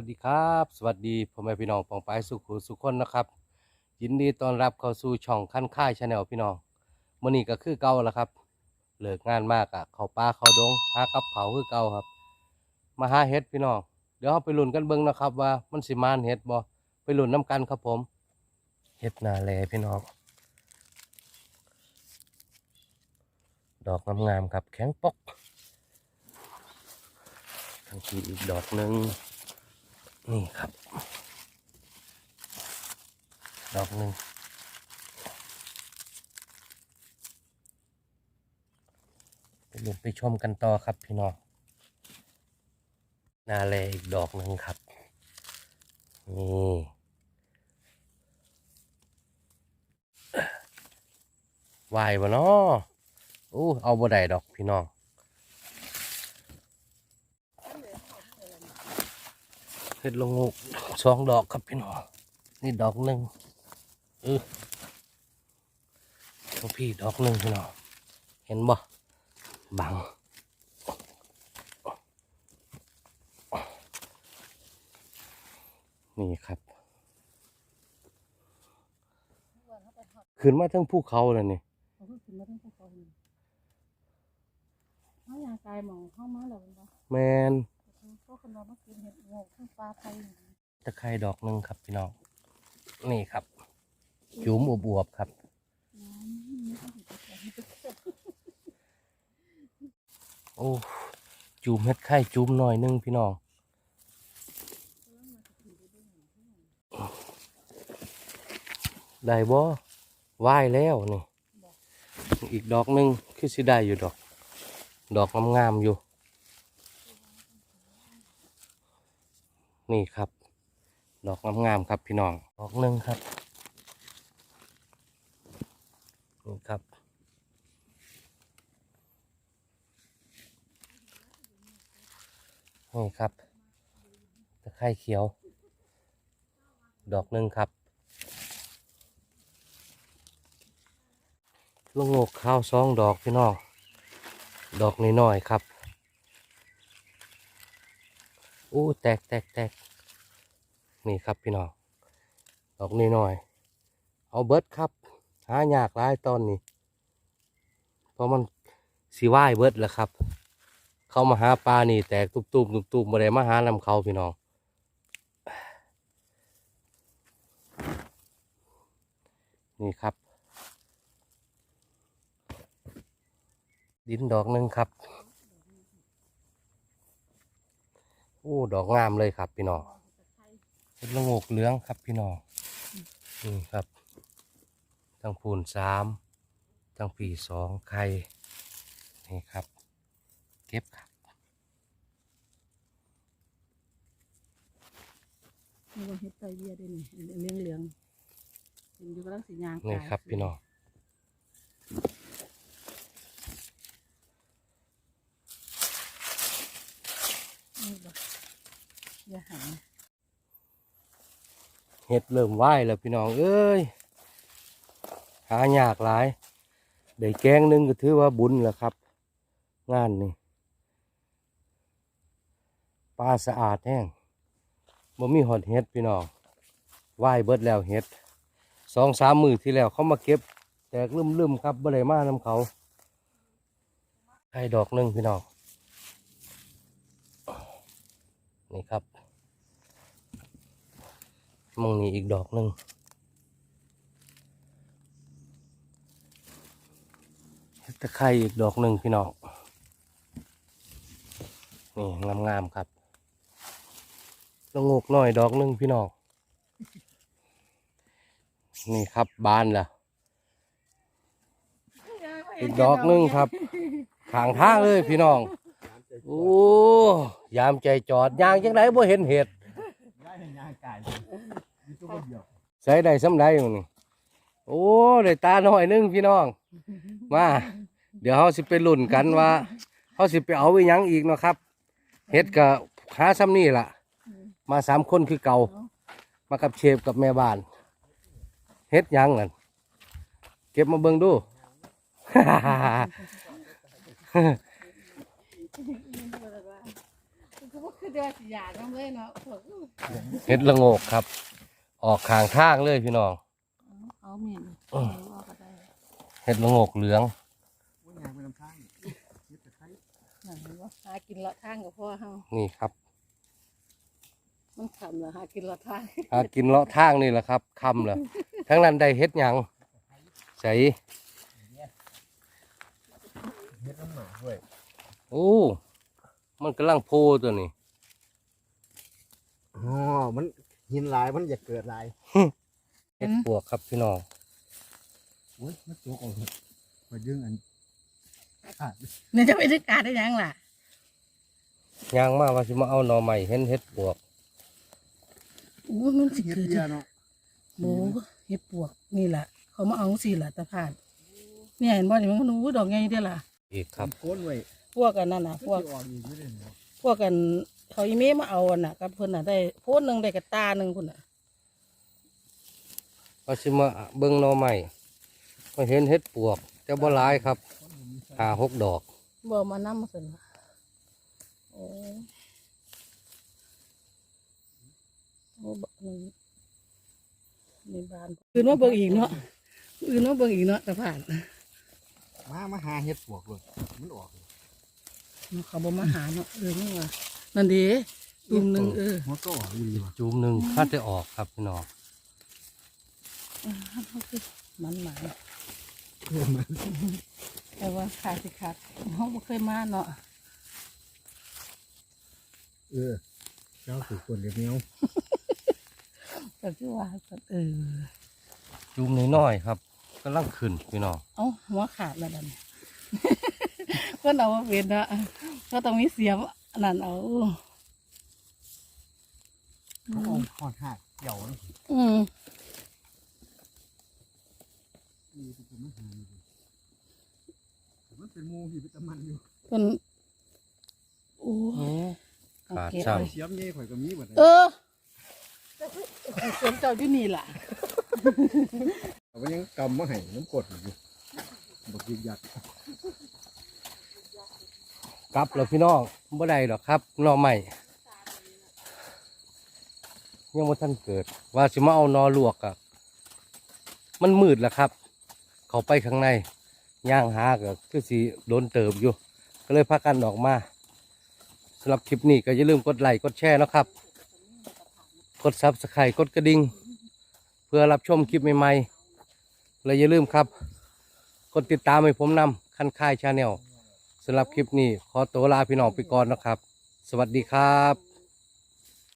วัสดีครับ สวัสดีพ่อแม่พี่น้องปองปายสุขุสุขคนนะครับ ยินดีต้อนรับเข้าสู่ช่องขั้นค่ายชาแนลพี่น้องมื่อนี้ก็คือเก่าแล้วครับเลิกงานมากอะเขาป่าเขาดงหากับเขาคือเก่าครับ มาหาเห็ดพี่น้องเดี๋ยวเราไปลุ้นกันเบิ่งนะครับว่ามันสิมานเห็ดบ่ไปลุ้นน้กันครับผมเห็ดนาแลพี่น้องดอกงามๆครับแข็งปอกทั้งทีอีกดอกหนึ่ง นี่ครับ ดอกหนึ่งไปลุ้นไปชมกันต่อครับพี่น้องนาแลอีกดอกหนึ่งครับ นี่วายบ่เนาะอู้เอาบ่ได้ดอกพี่น้อง เฮ็ดลงงูกสองดอกครับพี่น้องนี่ดอกหนึ่งเออของพี่ดอกหนึ่งพี่น้องเห็นบ่บังนี่ครับขึ้นมาทั้งภูเขาเลยนี่เขาก็ขึ้นมาทั้งภูเขาเลยเขาอยากกายหมองเข้ามาแล้วมันบ่แมนก็ คนเรามากินเห็ดโงกทั้งปลาไทยตะไคร่ดอกหนึ่งครับพี่น้อง นี่ครับ จุ๋มอวบๆครับ โอ้จุ่มเฮ็ดไข่จุ่มหน่อยหนึงพี่น้อง ได้บ่ไหว้แล้วนี่ อีกดอกหนึงคือสิได้อยู่ดอก ดอกงามๆอยู่ นี่ครับ ดอกงามๆครับพี่น้องดอกหนึ่งครับนี่ครับนี่ครับตะไคร่เขียว ดอกหนึ่งครับลูกงกข้าวซองดอกพี่น้อง ดอกน้อยๆครับ อู้แตกแตกแตกนี่ครับพี่น้องดอกน้อยๆเอาเบิร์ดครับ หายากหลายตอนนี้เพราะมันสีว่ายเบิร์ดแล้วครับ เข้ามาหาปลานี่แตกตุบๆตุบๆมาได้มาหานำเขาพี่น้องนี่ครับ ดินดอกหนึ่งครับ โอ้ดอกงามเลยครับ พี่น้องเป็นละโงกเหลืองครับพี่น้องนี่ครับ ทั้งพูนสามทั้งปีสองไข่นี่ครับ เก็บครับนี่ว่าเห็ดไตเบียด้วยนี่เหลืองเหลืองๆเป็นอยู่กำลังสียางนี่ครับพี่น้อง นี่บ่อย่าหัน เห็ดเริ่มไหวแล้วพี่น้องเอ้ยหายากหลายได้แกงหนึงก็ถือว่าบุญแล้วครับ งานนี่ปลาสะอาดแห้งบ่มีหอดเห็ดพี่น้องไหวเบิดแล้วเห็ดสองสามมือที่แล้วเขามาเก็บ แตกลืมๆครับบ่ได้มานำเขาไข่ดอกหนึ่งพี่น้องนี่ครับ มองนี้อีกดอกหนึ่งเห็ดตะไคร้อีกดอกหนึ่งพี่น้อง นี่งามๆครับลงกหน่อยดอกหนึ่งพี่น้อง นี่ครับบานล้วอีกดอกหนึ่งครับขางทางเลยพี่น้อง โอ้ยามใจจอดยางจังไดบ่เห็นเห็ดได้เห็นงานไก่มีตัวเดียว ใส่ได้สำไรอยู่นี่โอ้ได้ตาหน่อยหนึงพี่น้อง มา เดี๋ยวเฮาสิไปลุ้นกันว่าเฮาสิไปเอาอีหยังอีกเนาะครับเฮ็ดก็หาซ้ำนี่ล่ะ มาสามคนคือเก่า มากับเชฟกับแม่บ้านเฮ็ดหยังนั่นเก็บมาเบิ่งดูคือว่าขึ้นเดี๋ยวสิยาน้ำเลยเนาะพวกเห็ดละโงกครับ ออกข้างทางเลยพี่น้องเอามีดอืมเอาก็ได้เห็ดละโงกเหลืองว่ายางไปลำทางยึดตะไคร้นั่นเห็นบ่หากินละทางกับพ่อเฮานี่ครับมันขำเหรอหากินละทางหากินเลาะทางนี่แหละครับคำเลยทั้งนั้นได้เห็ดหยังใสเฮ็ดน้ำหมาด้วยโอ้มันกำลังโพตัวนี้อ๋อมัน หินลายมันอยากเกิดลายเห็ดปวกครับพี่น้องอุ้ยมันโจกออกมาดึงอันขาดนี่จะไปทึกการได้ยังล่ะยางมาว่าสิมาเอาหน่อใหม่เห็นเห็ดปวกโอ้มันสิเฮ็ดเกิดเบียเนาะโบเฮ็ดปวกนี่แหละเขามาเอาสิล่ะตะพานเนี่ยเห็นบ่นี่มันก็หนูดอกใหญ่เด้อล่ะอีกครับโค้นไว้พวกกันนั่นน่ะพวกออกอีกไม่ได้เนาะพวกกัน เขาอีเมมาเอาอันน่ะกับเพิ่นน่ะได้โพดหนึงได้กระตาหนึงพุ่นน่ะว่าสิมาเบิ่งหน่อใหม่มาเห็นเห็ดปวกแต่บ่หลายครับหาหกดอกบ่มานำมาซั่นล่ะโอ้โอ้บักหนึงในบ้านอื่นว่าเบิ่งอีกเนาะอื่นว่าเบิ่งอีกเนาะตะพานมามาหาเฮ็ดปวกเลยมันออกเลยเขาบ่มาหาเนาะเออนี่ว่า นั่นเด้ตุ่มหนึงเออมันก็ออกอยู่ดีว่ะจูมหนึ่งถ้าจะออกครับพี่น้องมันหมาเพิ่มมันแต่ว่าขาดสิขาดห้องบ่เคยมาเนาะเออเจ้าถูกคนเลี้ยงเนี้ยก็คือว่าเออจูมน้อยๆครับกำลังขึ้นพี่น้องเอ้าหัวขาดแล้วดันก็เอาว่าเป็นเนาะก็ต้องมีเสียม อันนั่นเอาเขาเอาหอดหักเกี่ยวนะอืมมีเป็นคนมันหาอยู่แต่มันเป็นหมูที่วิตามันอยู่เพิ่นโอ้ขาดโอเคซ้เสียมเย่ข่อยก็มีหมดเลยเออเสียมเจ้าอยู่นี่ล่ะเอาไว้ยังกำมาให้น้ำกรดอยู่บอกยึกยัก กลับแล้วพี่น้องบ่ได้หรอกครับนอใหม่ยังบ่ทันเกิด ว่าสิมาเอานอลวกอะมันมืดแล้วครับ เขาไปข้างในย่างหาก็คือสิโดนเติบอยู่ ก็เลยพากันออกมาสำหรับคลิปนี้ก็อย่าลืมกดไลค์กดแชร์นะครับ กดซับสไครต์กดกระดิ่งเพื่อรับชมคลิปใหม่ๆและอย่าลืมครับ กดติดตามให้ผมนำคันค่ายชาแนลำหรับคลิปนี้ขอตัวลาพี่น้องไปก่อนนะครับ สวัสดีครับ